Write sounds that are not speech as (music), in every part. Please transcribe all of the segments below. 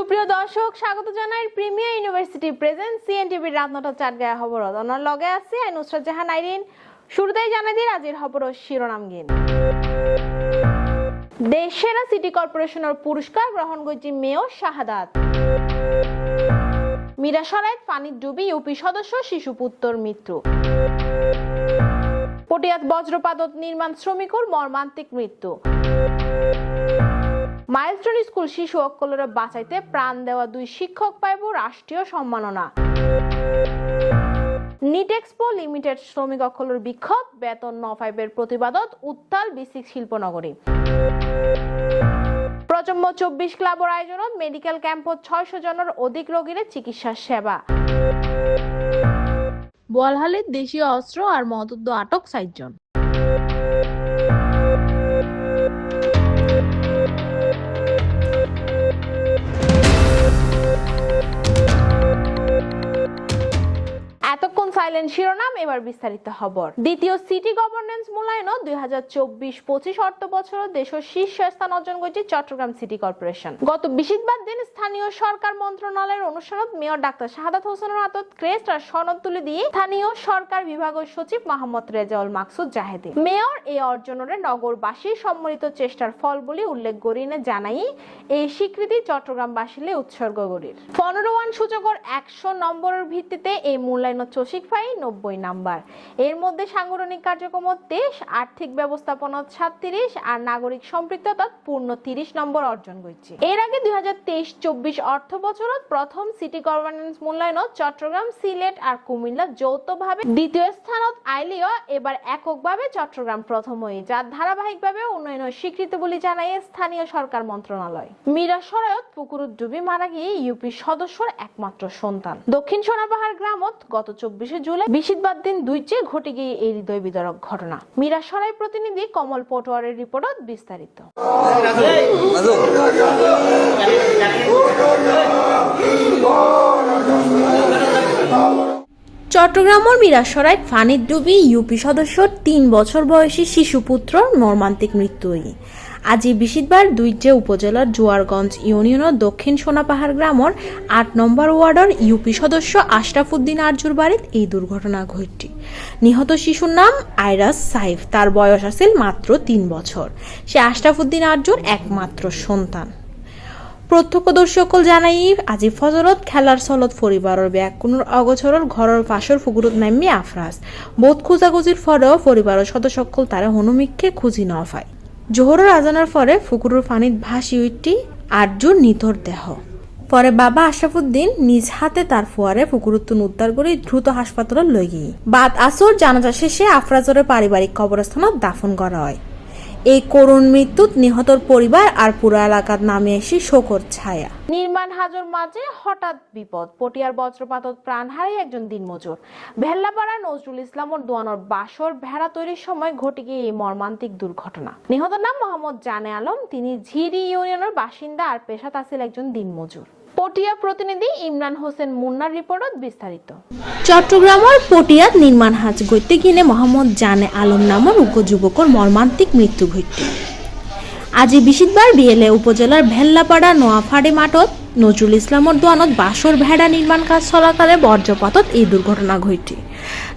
সুপ্রিয় দর্শক, স্বাগত জানাই প্রিমিয়ার ইউনিভার্সিটি প্রেজেন্ট সিএনটিভির রাত নটা চার গায়ে খবর অনার লগে আছে আই নুসরাত জাহান আইরিন। শুরুতেই জানাই দিই আজির খবর শিরোনাম গিন। দেশ সেরা সিটি কর্পোরেশনের পুরস্কার গ্রহণ করছে মেয়র শাহাদাত। মিরাসরাইত পানির ডুবি, ইউপি সদস্য, শিশু পুত্তর মৃত্যু। পটিয়াত বজ্রপাতত নির্মাণ শ্রমিকর মর্মান্তিক মৃত্যু। মাইলস্টোন স্কুল শিশু অক্কলরা বাঁচাইতে প্রাণ দেওয়া দুই শিক্ষক পাইব রাষ্ট্রীয় সম্মাননা। নিট এক্সপো লিমিটেড শ্রমিক অক্কলর বিক্ষোভ, বেতন ন ফাইভের প্রতিবাদত উত্তাল বিসিক শিল্পনগরী। প্রজন্ম চব্বিশ ক্লাবর আয়োজনত মেডিকেল ক্যাম্পত ছয়শো জনের অধিক রোগীর চিকিৎসা সেবা। বোয়ালহালের দেশীয় অস্ত্র আর মদদ্দ আটক সাতজন সাইলেন্ট শিরোনাম, এবার বিস্তারিত খবর। দ্বিতীয় সিটি গভর্নেন্স মূল্যায়ন দুই হাজার চব্বিশ পঁচিশ অর্থ বছর দেশের শীর্ষ স্থান অর্জন করেছে চট্টগ্রাম সিটি কর্পোরেশন গত বিশিতবার দিন স্থানীয় সরকার মন্ত্রণালয়ের অনুসরণ মেয়র ডাক্তার শাহাদাত হোসেনের হাতত ক্রেস্ট আর সনদ তুলে দিয়ে স্থানীয় সরকার বিভাগের সচিব মোহাম্মদ রেজাউল মাকসুদ জাহেদি। মেয়র এই অর্জনের নগরবাসীর সম্মিলিত চেষ্টার ফল বলে উল্লেখ করিনে জানাই এই স্বীকৃতি চট্টগ্রামবাসীলে উৎসর্গ করির পনেরো ওয়ান সূচকর একশো নম্বরের ভিত্তিতে এই মূল্যায়ন চসিক পাই নব্বই নাম্বার। এর মধ্যে সাংগঠনিক কার্যক্রম তেইশ আর্থিক ব্যবস্থাপনা সাতত্রিশ, আর নাগরিক সম্পৃক্ততা পূর্ণ তিরিশ নম্বর অর্জন করছে। এর আগে দুই হাজার তেইশ চব্বিশ অর্থ বছরত প্রথম সিটি গভর্নেন্স মূল্যায়নত চট্টগ্রাম, সিলেট আর কুমিল্লা যৌথভাবে দ্বিতীয় স্থানত আইলিও, এবার এককভাবে চট্টগ্রাম প্রথম হয়ে যার ধারাবাহিকভাবে উন্নয়নের স্বীকৃতি বলে জানায় স্থানীয় সরকার মন্ত্রণালয়। মীরা সরায়ত পুকুরত ডুবি মারা গিয়ে ইউপি সদস্যর একমাত্র সন্তান। দক্ষিণ সোনাপাহাড় গ্রামত গত চব্বিশে জুলাই বিশিতবার দিন দুই চেয়ে ঘটে গিয়ে এই হৃদয় বিদারক ঘটনা। মীরা সরাই প্রতিনিধি কমল পটোয়ারের রিপোর্টত বিস্তারিত। চট্টগ্রামের মিরাসরায় ফানির ডুবি ইউপি সদস্য তিন বছর বয়সী শিশুপুত্র মর্মান্তিক মৃত্যু আজি বিশিতবার দুইজে উপজেলার জোয়ারগঞ্জ ইউনিয়নের দক্ষিণ সোনাপাহাড় গ্রামের আট নম্বর ওয়ার্ডের ইউপি সদস্য আশরাফুদ্দিন আরজুর বাড়িত এই দুর্ঘটনা ঘটটি নিহত শিশুর নাম আইরাস সাইফ। তার বয়স আছিল মাত্র তিন বছর। সে আশরাফুদ্দিন আরজুর একমাত্র সন্তান। প্রত্যক্ষদর্শীসকল জানাই আজি ফজরত খেলার চলত পরিবাৰৰ বেয়া কোনো অগোচৰৰ ঘৰৰ পাশৰ ফুগুৰত নামি আফৰাজ বহুত খোজাখুজিৰ ফলেও পৰিবাৰৰ সদস্যসকল তাৰে হনুমিককে খুঁজি ন পায় আজানার পরে ফুকুরুর ফানিত ভাসি উঠি আর্যুর নিথর দেহ। পরে বাবা আশরাফুদ্দিন নিজ হাতে তার ফুয়ারে ফুকুরুত্তুন উদ্ধার করে দ্রুত হাসপাতালে লই গিয়ে বাদ আসর জানাজা শেষে আফরাজরের পারিবারিক কবরস্থানে দাফন করা হয়। এই করুণ মৃত্যুত নিহতর পরিবার আর পুরো এলাকার নামে এসে শোকর ছায়া। নির্মাণ হাজর মাঝে হঠাৎ বিপদ। পটিয়ার বজ্রপাতত প্রাণ হারাই একজন দিনমজুর। ভেল্লাপাড়া নজরুল ইসলামর দোয়ানোর বাসর ভেড়া তৈরির সময় ঘটে গিয়ে এই মর্মান্তিক দুর্ঘটনা। নিহতের নাম মোহাম্মদ জানে আলম। তিনি ঝিরি ইউনিয়নের বাসিন্দা আর পেশাত আছিল একজন দিনমজুর। পটিয়া প্রতিনিধি ইমরান হোসেন মুন্নার রিপোর্টত বিস্তারিত। চট্টগ্রামের পটিয়াত নির্মাণ হাজ গইতে গিয়ে মোহাম্মদ জানে আলম নামের উগ্র যুবকর মর্মান্তিক মৃত্যু ঘটে। আজি বিশিতবার বিএলএ উপজেলার ভেল্লাপাড়া, নোয়াফাড়ি মাঠত নজরুল ইসলামর দোয়ানত বাসর ভেড়া নির্মাণ কাজ চলাকালে বর্জ্যপাতত এই দুর্ঘটনা ঘটে।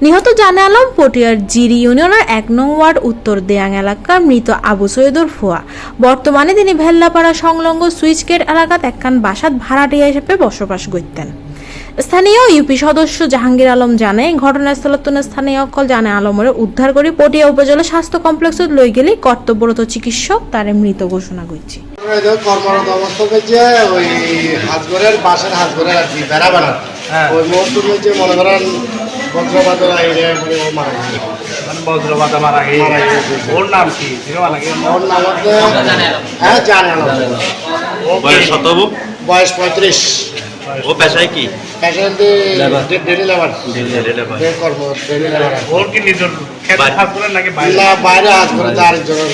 নিহত জানে আলম পটিয়ার জিরি ইউনিয়নের এক নং ওয়ার্ড উত্তর দেয়াং এলাকার মৃত আবু সৈয়দুর ফুয়া। বর্তমানে তিনি ভেল্লাপাড়া সংলগ্ন সুইচ গেট এলাকাত একখান বাসাত ভাড়াটিয়া হিসেবে বসবাস করতেন। স্থানীয় ইউপি সদস্য জাহাঙ্গীর আলম জানে ঘটনাস্থলত স্থানীয় অকল জানে আলমরে উদ্ধার করে পটিয়া উপজেলা স্বাস্থ্য কমপ্লেক্সত লই গেলে কর্তব্যরত চিকিৎসক তারে মৃত ঘোষণা করছে। কর্মরত অবস্থা হচ্ছে ওই হাজগরের বাসের হাজগরের আর কি বেড়া বানার হ্যাঁ। ওই মুহূর্তে মনে করেন বজ্রপাতের আইরে মানে ও মারা গেছে। মানে মারা। ওর নাম কি? ওর নাম হচ্ছে হ্যাঁ জানে বয়স কত? বয়স পঁয়ত্রিশ। ও পেশায় কি? পেশেন্ট ডেলি লেবার কর্ম ডেলি লেবার ওর কি নিজের খেতে করে বাইরে?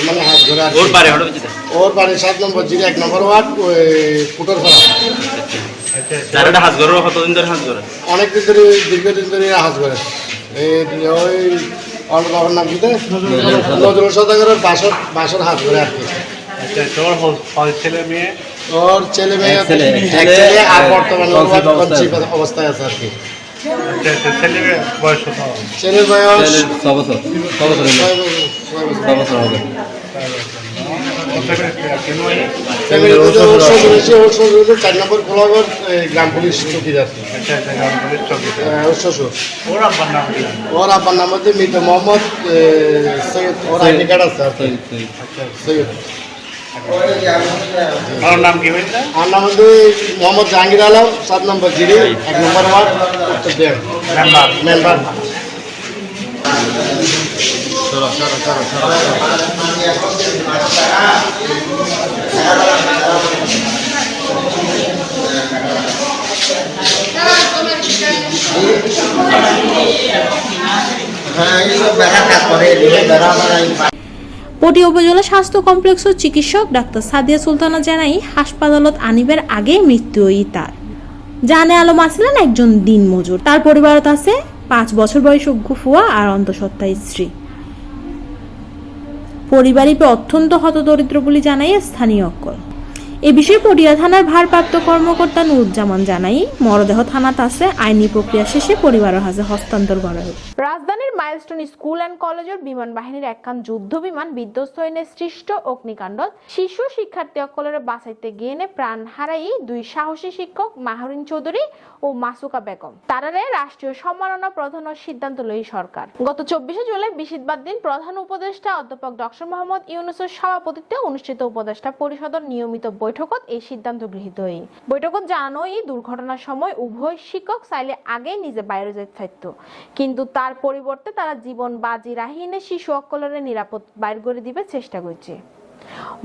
মানে হাজগরে আর ওর বাড়ি ওর বাড়ি সাত নম্বর জিরো এক নম্বর ওয়ার্ড ওই কুটোর ফেলা আচ্ছা, হাজ করো কতদিন ধরে হাজ করে অনেক দিন ধরে? দীর্ঘদিন ধরে হাজ করে ওই অন্য নাম কিতে নজরুল সদাগরের বাসর বাসর হাজ করে আর কি। আচ্ছা হল- হল ছেলে মেয়ে? ওর ছেলে মেয়ে ছেলে, আর বর্তমানে অবস্থায় আছে। আর কি। আচ্ছা আচ্ছা ছেলের বয়স ছ বছর ছ বছর। ছ বছর হবে। চার নম্বর গোলাঘর এই, গ্রাম পুলিশ চৌকিদার। আচ্ছা আচ্ছা ওর শ্বশুর। ওর আব্বার নাম হচ্ছে মৃত মোহাম্মদ সৈয়দ ওর আইডি কার্ড আছে। সৈয়দ। ওর নাম কি হয়েছে? আর নাম হচ্ছে মোহাম্মদ জাহাঙ্গীর আলম সাত নম্বর জিরি এক নম্বর ওয়ার্ড উত্তর দেন মেম্বার মেম্বার পটি উপজেলা স্বাস্থ্য কমপ্লেক্স ও চিকিৎসক ডাক্তার সাদিয়া সুলতানা জানাই, হাসপাতালত আনিবের আগে মৃত্যু হই তার। জানে আলম আসলেন একজন দিনমজুর। তার পরিবারত আছে পাঁচ বছর বয়স গুফুয়া আর অন্তঃসত্ত্বা স্ত্রী। পরিবারই অত্যন্ত হতদরিদ্র বলে জানাই স্থানীয় অক্কল। এ বিষয়ে পটিয়া থানার ভারপ্রাপ্ত কর্মকর্তা নুরুজ্জামান জানাই, মরদেহ থানা আছে, আইনি প্রক্রিয়া শেষে পরিবারের হাতে হস্তান্তর করা হবে রাজধানীর মাইলস্টোন স্কুল অ্যান্ড কলেজের বিমান বাহিনীর একখান যুদ্ধ বিমান বিধ্বস্ত হয়ে সৃষ্ট অগ্নিকাণ্ড শিশু শিক্ষার্থী অকলের বাঁচাইতে গিয়ে প্রাণ হারাই দুই সাহসী শিক্ষক মাহরিন চৌধুরী ও মাসুকা বেগম। তারারে রাষ্ট্রীয় সম্মাননা প্রদানের সিদ্ধান্ত লই সরকার। গত চব্বিশে জুলাই বিশিদবার দিন প্রধান উপদেষ্টা অধ্যাপক ডক্টর মোহাম্মদ ইউনুসের সভাপতিত্বে অনুষ্ঠিত উপদেষ্টা পরিষদের নিয়মিত বৈঠকত এই সিদ্ধান্ত গৃহীত হই। বৈঠকত জানানো এই দুর্ঘটনার সময় উভয় শিক্ষক চাইলে আগে নিজে বাইরে যেতে চাইত। কিন্তু তার পরিবর্তে তারা জীবন বাজি রাহিনে শিশু অকলরে নিরাপদ বাইর করে দিবে চেষ্টা করছে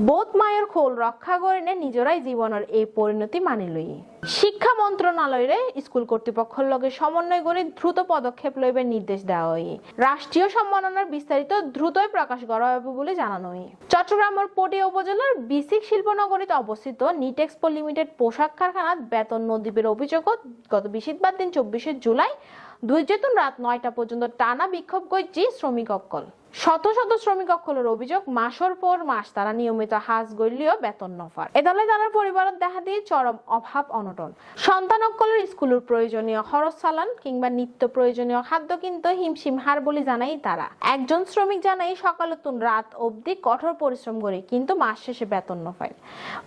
বোধ মায়ের খোল রক্ষা করিনে নিজেরাই জীবনের এই পরিণতি মানি লই। শিক্ষা মন্ত্রণালয়ের স্কুল কর্তৃপক্ষের লগে সমন্বয় করে দ্রুত পদক্ষেপ লইবে নির্দেশ দেওয়া হয় রাষ্ট্রীয় সম্মাননার বিস্তারিত দ্রুতই প্রকাশ করা হবে বলে জানানো হয় চট্টগ্রামের পটিয়া উপজেলার বিসিক শিল্পনগরীতে অবস্থিত নিটেক্সপো লিমিটেড পোশাক কারখানাত বেতন নদীপের অভিযোগত গত বিশিদবার দিন চব্বিশে জুলাই দুই যেতুন রাত নয়টা পর্যন্ত টানা বিক্ষোভ করছি শ্রমিক অক্কল। শত শত শ্রমিক অক্কলের অভিযোগ, মাসের পর মাস তারা নিয়মিত হাজ গড়লেও বেতন নফার এদলে তারা পরিবারত দেখা দিয়ে চরম অভাব অনটন। সন্তান অক্কলের স্কুলের প্রয়োজনীয় খরচ চালান কিংবা নিত্য প্রয়োজনীয় খাদ্য কিনতে হিমশিম হার বলে জানাই তারা। একজন শ্রমিক জানাই, সকালে তুন রাত অবধি কঠোর পরিশ্রম করে কিন্তু মাস শেষে বেতন নফায়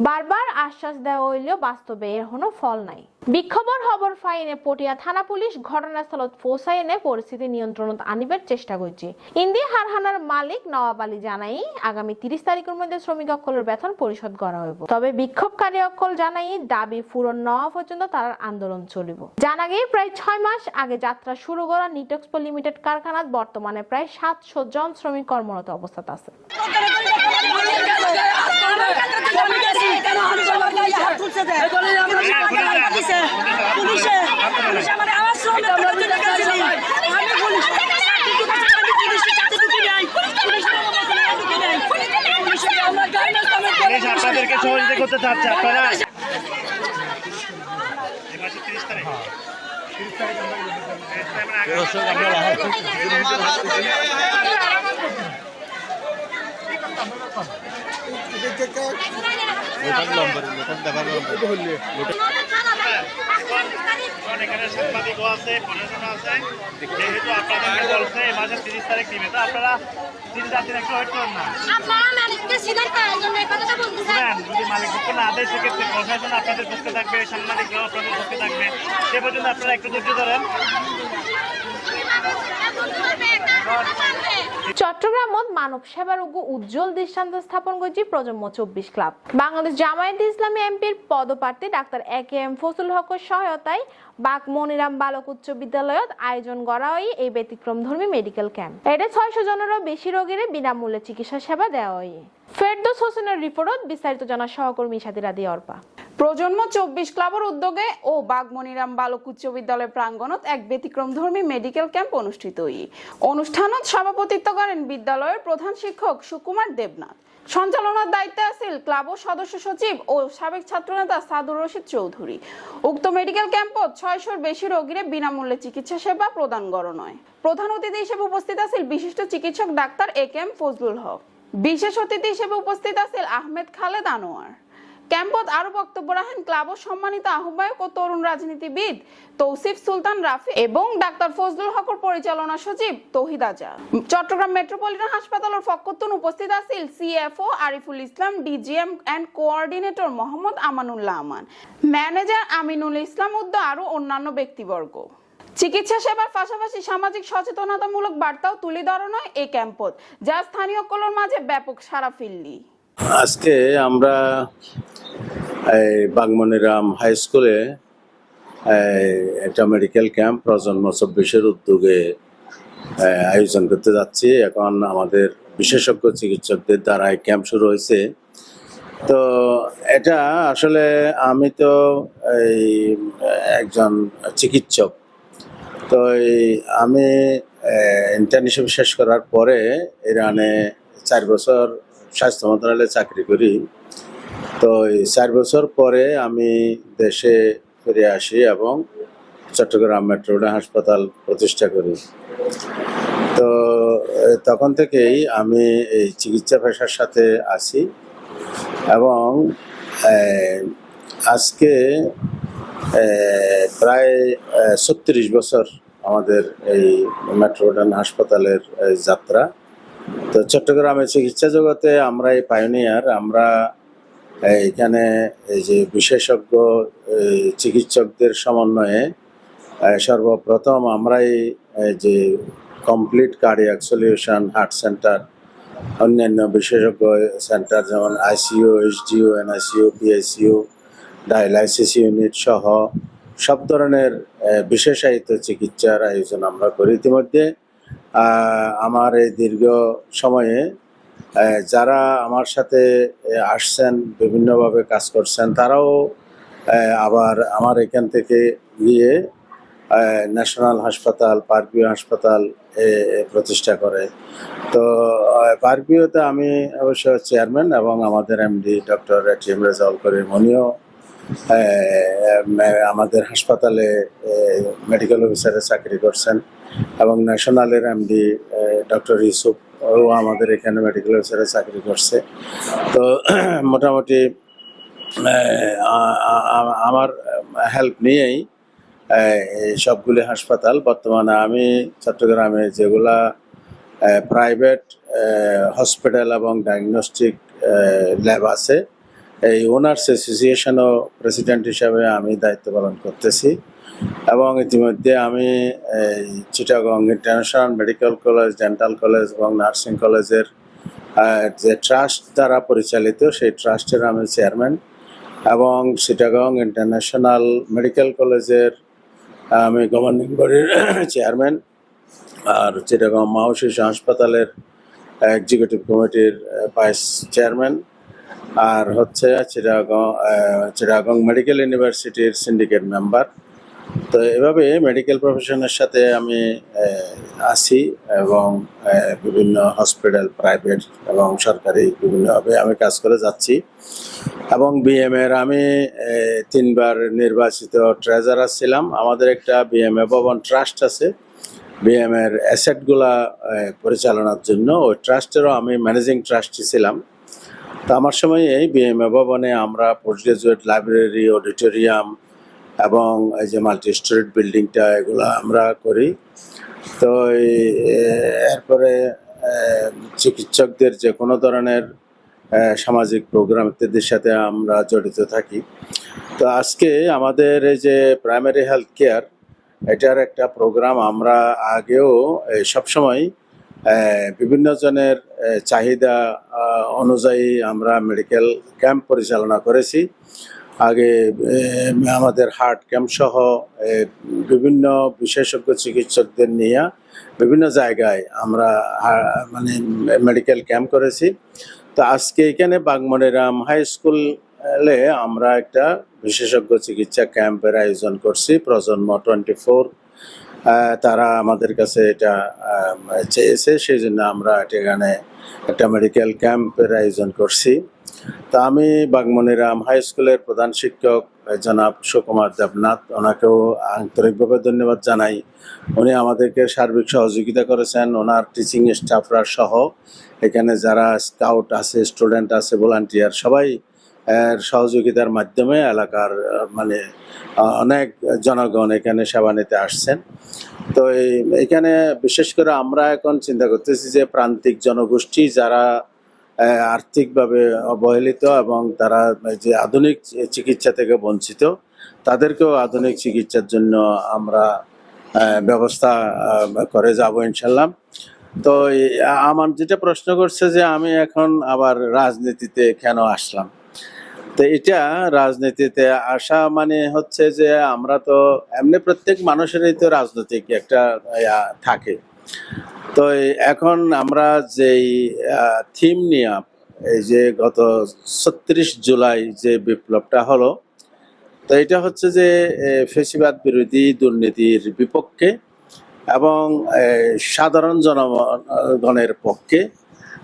বারবার আশ্বাস দেওয়া হইলেও বাস্তবে এর কোনো ফল নাই। বিক্ষোভর খবর ফাইনে পটিয়া থানা পুলিশ ঘটনাস্থলত পৌঁছাই এনে পরিস্থিতি নিয়ন্ত্রণত আনিবার চেষ্টা করছে। ইন্দি হারহানার মালিক নওয়াব আলী জানাই আগামী তিরিশ তারিখের মধ্যে শ্রমিক অক্কলের বেতন পরিশোধ করা হইব। তবে বিক্ষোভকারী অক্কল জানাই দাবি পূরণ না হওয়া পর্যন্ত তার আন্দোলন চলিব। জানা গিয়ে প্রায় ছয় মাস আগে যাত্রা শুরু করা নিটক্সপো লিমিটেড কারখানাত বর্তমানে প্রায় সাতশো জন শ্রমিক কর্মরত অবস্থাত আছে। পুলিশ করতে চাচ্ছে আপনারা? সাংবাদিকও আছে প্রশাসন আছে যেহেতু আপনাদেরকে বলছে মাসের তিরিশ তারিখ দিবে তো আপনারা তিন চার দিন একটু ওয়েট করুন না আপনারা ম্যানেজকে ছিলেন তাই জন্য এই কথাটা শুনেন যদি মালিক পক্ষ না আদেশ সেক্ষেত্রে প্রশাসন আপনাদের পক্ষে থাকবে সাংবাদিকরাও আপনাদের পক্ষে থাকবে। সে পর্যন্ত আপনারা একটু ধৈর্য ধরেন। চট্টগ্রামত মানব সেবার উগু উজ্জ্বল দৃষ্টান্ত স্থাপন করছে প্রজন্ম চব্বিশ ক্লাব। বাংলাদেশ জামায়াত ইসলামী এমপির পদপ্রার্থী doctor A K M Fazal হকের সহায়তায় বাক মনিরাম বালক উচ্চ বিদ্যালয়ত আয়োজন করা হয় এই ব্যতিক্রম ধর্মী মেডিকেল ক্যাম্প। এটা ছয়শো জনেরও বেশি রোগীর বিনামূল্যে চিকিৎসা সেবা দেওয়া হয়। ফেরদোস হোসেনের রিপোর্টত বিস্তারিত জানা সহকর্মী সাথীরা দিয়ে অর্পা। প্রজন্ম চব্বিশ ক্লাবের উদ্যোগে ও বাগমনিরাম বালক উচ্চ বিদ্যালয় প্রাঙ্গণত এক ব্যতিক্রম ধর্মী মেডিকেল ক্যাম্প অনুষ্ঠিত হই। অনুষ্ঠানত সভাপতিত্ব করেন বিদ্যালয়ের প্রধান শিক্ষক সুকুমার দেবনাথ। সঞ্চালনার দায়িত্বে আছিল ক্লাব ও সদস্য সচিব ও সাবেক ছাত্রনেতা সাদুর রশিদ চৌধুরী। উক্ত মেডিকেল ক্যাম্পত ছয়শোর বেশি রোগীরে বিনামূল্যে চিকিৎসা সেবা প্রদান করা নয়। প্রধান অতিথি হিসেবে উপস্থিত আছিল বিশিষ্ট চিকিৎসক doctor A K M Fazlul Haque. বিশেষ অতিথি হিসেবে উপস্থিত আছিল আহমেদ খালেদ আনোয়ার। ক্যাম্পত আরও বক্তব্য রাখেন ক্লাব সম্মানিত আহ্বায়ক ও তরুণ রাজনীতিবিদ তৌসিফ সুলতান রাফি এবং ডাক্তার ফজলুল হকর পরিচালনা সচিব তৌহিদ আজা চট্টগ্রাম মেট্রোপলিটন হাসপাতালের ফকতুন উপস্থিত আছিল CFO Ariful Islam, DGM and coordinator Mohammad Amanullah Aman. Manager Aminul Islam উদ্দ আরও অন্যান্য ব্যক্তিবর্গ। চিকিৎসা সেবার পাশাপাশি সামাজিক সচেতনতামূলক বার্তাও তুলে ধরানো এই ক্যাম্পত, যা স্থানীয় কলোর মাঝে ব্যাপক সারা ফিল্লি। আজকে আমরা বাগমনিরাম হাই স্কুলে একটা মেডিকেল ক্যাম্প প্রজন্ম চব্বিশের উদ্যোগে আয়োজন করতে যাচ্ছি। এখন আমাদের বিশেষজ্ঞ চিকিৎসকদের দ্বারা ক্যাম্প শুরু হয়েছে। তো এটা আসলে আমি তো, এই একজন চিকিৎসক তো আমি ইন্টার্নশিপ শেষ করার পরে ইরানে চার বছর স্বাস্থ্য মন্ত্রণালয়ে চাকরি করি। তো এই চার বছর পরে আমি দেশে ফিরে আসি এবং চট্টগ্রাম মেট্রোপলিটন হাসপাতাল প্রতিষ্ঠা করি। তো তখন থেকেই আমি এই চিকিৎসা পেশার সাথে আছি এবং আজকে প্রায় ছত্রিশ বছর আমাদের এই মেট্রোপলিটন হাসপাতালের যাত্রা। তো চট্টগ্রামে চিকিৎসা জগতে আমরা এই পায়োনিয়ার আমরা এখানে এই যে বিশেষজ্ঞ চিকিৎসকদের সমন্বয়ে সর্বপ্রথম আমরাই যে complete cardiac solution heart centre অন্যান্য বিশেষজ্ঞ সেন্টার যেমন ICU HDU NICU PICU dialysis unit সহ সব ধরনের বিশেষায়িত চিকিৎসার আয়োজন আমরা করি ইতিমধ্যে। আমার এই দীর্ঘ সময়ে যারা আমার সাথে আসছেন বিভিন্নভাবে কাজ করছেন তারাও আবার আমার এখান থেকে গিয়ে ন্যাশনাল হাসপাতাল পার্কভিউ হাসপাতাল প্রতিষ্ঠা করে। তো আহ, পার্কভিউতে আমি অবশ্য চেয়ারম্যান এবং আমাদের MD doctor T M Rezaul Karim উনিও আমাদের হাসপাতালে মেডিকেল অফিসারে চাকরি করছেন এবং ন্যাশনালের এমডি ডক্টর ইউসুফ, ও আমাদের এখানে মেডিকেল অফিসারে চাকরি করছে। তো (clears throat) মোটামুটি আমার হেল্প নিয়েই সবগুলি হাসপাতাল বর্তমানে আমি চট্টগ্রামে যেগুলা প্রাইভেট হসপিটাল এবং ডায়াগনস্টিক ল্যাব আছে এই ওনার্স অ্যাসোসিয়েশনও প্রেসিডেন্ট হিসাবে আমি দায়িত্ব পালন করতেছি এবং ইতিমধ্যে আমি এই Chittagong international medical college, dental college এবং নার্সিং কলেজের যে ট্রাস্ট দ্বারা পরিচালিত সেই ট্রাস্টের আমি চেয়ারম্যান এবং চিটাগং ইন্টারন্যাশনাল মেডিকেল কলেজের আমি গভর্নিং বডির চেয়ারম্যান আর চিটাগং মাও শিশু হাসপাতালের এক্সিকিউটিভ কমিটির ভাইস চেয়ারম্যান। আর হচ্ছে চিরাগং চিটাগং মেডিকেল ইউনিভার্সিটির সিন্ডিকেট মেম্বার। তো এভাবে মেডিকেল প্রফেশনের সাথে আমি আছি এবং বিভিন্ন হসপিটাল প্রাইভেট এবং সরকারি বিভিন্নভাবে আমি কাজ করে যাচ্ছি। এবং বিএমের আমি তিনবার নির্বাচিত ট্রেজারার ছিলাম। আমাদের একটা বিএমএ ভবন ট্রাস্ট আছে। বিএমের অ্যাসেটগুলা পরিচালনার জন্য ওই ট্রাস্টেরও আমি ম্যানেজিং ট্রাস্টি ছিলাম। তো আমার সময় এই বিএমএ ভবনে আমরা পোস্ট গ্রাজুয়েট লাইব্রেরি অডিটোরিয়াম এবং এই যে মাল্টি স্টোরেড বিল্ডিংটা এগুলো আমরা করি। তো এরপরে চিকিৎসকদের যে কোনো ধরনের সামাজিক প্রোগ্রাম ইত্যাদির সাথে আমরা জড়িত থাকি। তো আজকে আমাদের এই যে প্রাইমারি হেলথ কেয়ার এটার একটা প্রোগ্রাম আমরা আগেও সবসময় বিভিন্ন জনের চাহিদা অনুযায়ী আমরা মেডিকেল ক্যাম্প পরিচালনা করেছি। আগে আমাদের হার্ট ক্যাম্প সহ বিভিন্ন বিশেষজ্ঞ চিকিৎসকদের নিয়ে বিভিন্ন জায়গায় আমরা মানে মেডিকেল ক্যাম্প করেছি। তো আজকে এখানে বাগমনিরাম হাই স্কুলে আমরা একটা বিশেষজ্ঞ চিকিৎসা ক্যাম্পের আয়োজন করছি। প্রজন্ম টোয়েন্টি ফোর তারা আমাদের কাছে এটা চেয়েছে সেই জন্য আমরা এখানে একটা মেডিকেল ক্যাম্পের আয়োজন করছি। তা আমি বাগমনিরাম হাই স্কুলের প্রধান শিক্ষক জনাব সুকুমার দেবনাথ, ওনাকেও আন্তরিকভাবে ধন্যবাদ জানাই। উনি আমাদেরকে সার্বিক সহযোগিতা করেছেন, ওনার টিচিং স্টাফরা সহ। এখানে যারা স্কাউট আছে স্টুডেন্ট আছে ভলান্টিয়ার সবাই সহযোগিতার মাধ্যমে এলাকার মানে অনেক জনগণ এখানে সেবা নিতে আসছেন। তো এখানে বিশেষ করে আমরা এখন চিন্তা করতেছি যে প্রান্তিক জনগোষ্ঠী যারা আর্থিকভাবে অবহেলিত এবং তারা যে আধুনিক চিকিৎসা থেকে বঞ্চিত, তাদেরকেও আধুনিক চিকিৎসার জন্য আমরা ব্যবস্থা করে যাব ইনশাল্লাহ তো আমার যেটা প্রশ্ন করছে যে আমি এখন আবার রাজনীতিতে কেন আসলাম? তো এটা রাজনীতিতে আসা মানে হচ্ছে যে আমরা তো এমনি প্রত্যেক মানুষেরই তো রাজনৈতিক একটা থাকে। তো এখন আমরা যেই থিম নিয়ে, এই যে গত ছত্রিশ জুলাই যে বিপ্লবটা হলো, তো এটা হচ্ছে যে ফেসিবাদ বিরোধী দুর্নীতির বিপক্ষে এবং সাধারণ জনগণের পক্ষে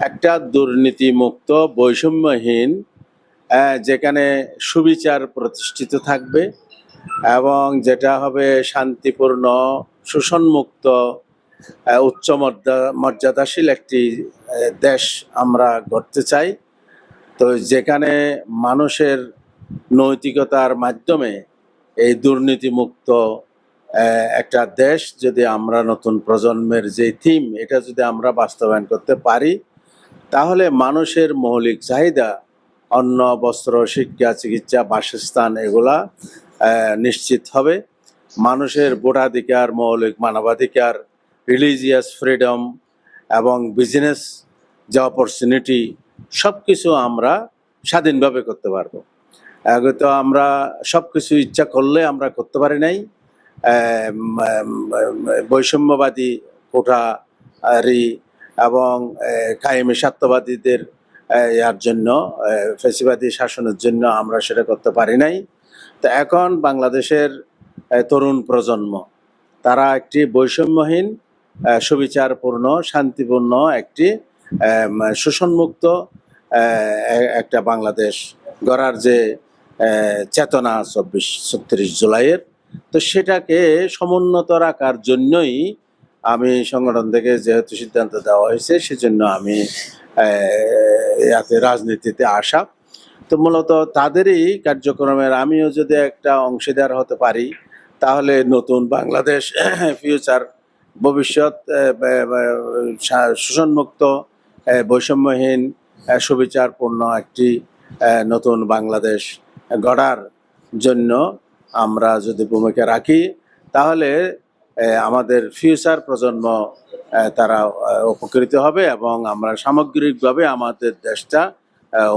একটা দুর্নীতিমুক্ত বৈষম্যহীন যেখানে সুবিচার প্রতিষ্ঠিত থাকবে এবং যেটা হবে শান্তিপূর্ণ, শোষণমুক্ত উচ্চ মর্যা- মর্যাদাশীল একটি দেশ আমরা গড়তে চাই। তো যেখানে মানুষের নৈতিকতার মাধ্যমে এই দুর্নীতিমুক্ত একটা দেশ যদি আমরা নতুন প্রজন্মের যে থিম, এটা যদি আমরা বাস্তবায়ন করতে পারি, তাহলে মানুষের মৌলিক চাহিদা অন্ন, বস্ত্র, শিক্ষা, চিকিৎসা, বাসস্থান এগুলা নিশ্চিত হবে। মানুষের ভোটাধিকার, মৌলিক মানবাধিকার রিলিজিয়াস ফ্রিডম এবং বিজনেস যে অপরচুনিটি সব কিছু আমরা স্বাধীনভাবে করতে পারব। আগে তো আমরা সব কিছু ইচ্ছা করলে আমরা করতে পারি নাই। বৈষম্যবাদী কোঠারি এবং কায়েমি স্বার্থবাদীদের ইয়ার জন্য ফেসিবাদী শাসনের জন্য আমরা সেটা করতে পারি নাই। তো এখন বাংলাদেশের তরুণ প্রজন্ম, তারা একটি বৈষম্যহীন সুবিচারপূর্ণ, শান্তিপূর্ণ একটি শোষণমুক্ত একটা বাংলাদেশ গড়ার যে চেতনা চব্বিশ, ছত্রিশ জুলাইয়ের, তো সেটাকে সমুন্নত রাখার জন্যই আমি সংগঠন থেকে যেহেতু সিদ্ধান্ত দেওয়া হয়েছে, সেজন্য আমি ইয়াতে রাজনীতিতে আসা। তো মূলত তাদেরই কার্যক্রমের আমিও যদি একটা অংশীদার হতে পারি, তাহলে নতুন বাংলাদেশ (clears throat) ফিউচার ভবিষ্যৎ শোষণমুক্ত বৈষম্যহীন সুবিচারপূর্ণ একটি নতুন বাংলাদেশ গড়ার জন্য আমরা যদি ভূমিকা রাখি, তাহলে আমাদের ফিউচার প্রজন্ম তারা উপকৃত হবে এবং আমরা সামগ্রিকভাবে আমাদের দেশটা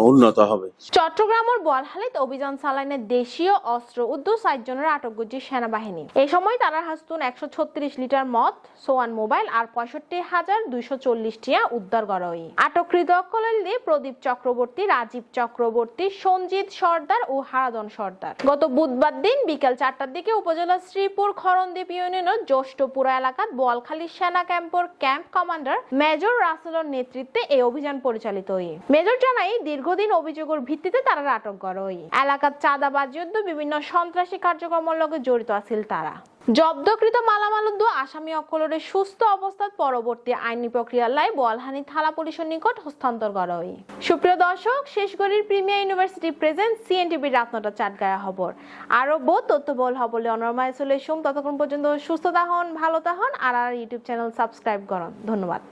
উন্নত হবে। চট্টগ্রামের বোয়ালহালিত অভিযান চালাইনে দেশীয় অস্ত্র উদ্যোগ ষাট জনের আটক করছে সেনাবাহিনী। এই সময় তারা হাস্তুন একশো ছত্রিশ লিটার মদ, সোয়ান মোবাইল আর পঁয়ষট্টি হাজার দুইশো চল্লিশ টিয়া উদ্ধার করা হয়। আটককৃত অকলেলদি প্রদীপ চক্রবর্তী, রাজীব চক্রবর্তী, সঞ্জিত সর্দার ও হারাদন সর্দার। গত বুধবার দিন বিকেল চারটার দিকে উপজেলা শ্রীপুর খরণদ্বীপ ইউনিয়নের জ্যেষ্ঠপুরা এলাকাত বোয়ালখালী সেনা ক্যাম্পর ক্যাম্প কমান্ডার মেজর রাসেলর নেতৃত্বে এই অভিযান পরিচালিত হয়। মেজর জানাই দীর্ঘদিন অভিযোগের ভিত্তিতে তারা আটক করা হয় এলাকার চাঁদাবাজ বিভিন্ন সন্ত্রাসী কার্যক্রমের লগে জড়িত আছিল তারা। জব্দকৃত মালামাল উদ্যোগ আসামি অকলরে সুস্থ অবস্থাত পরবর্তী আইনি প্রক্রিয়ার লাই বোয়ালহানি থানা পুলিশের নিকট হস্তান্তর করা হয় সুপ্রিয় দর্শক, শেষগড়ির প্রিমিয়ার ইউনিভার্সিটি প্রেজেন্ট সিএনটিভি রাতনটা চাটগায়া খবর। আরও বহু তথ্য বল হবলে অনরমায় চলে সুম ততক্ষণ পর্যন্ত সুস্থ থাকুন, ভালো থাকুন, আর আর ইউটিউব চ্যানেল সাবস্ক্রাইব করুন। ধন্যবাদ।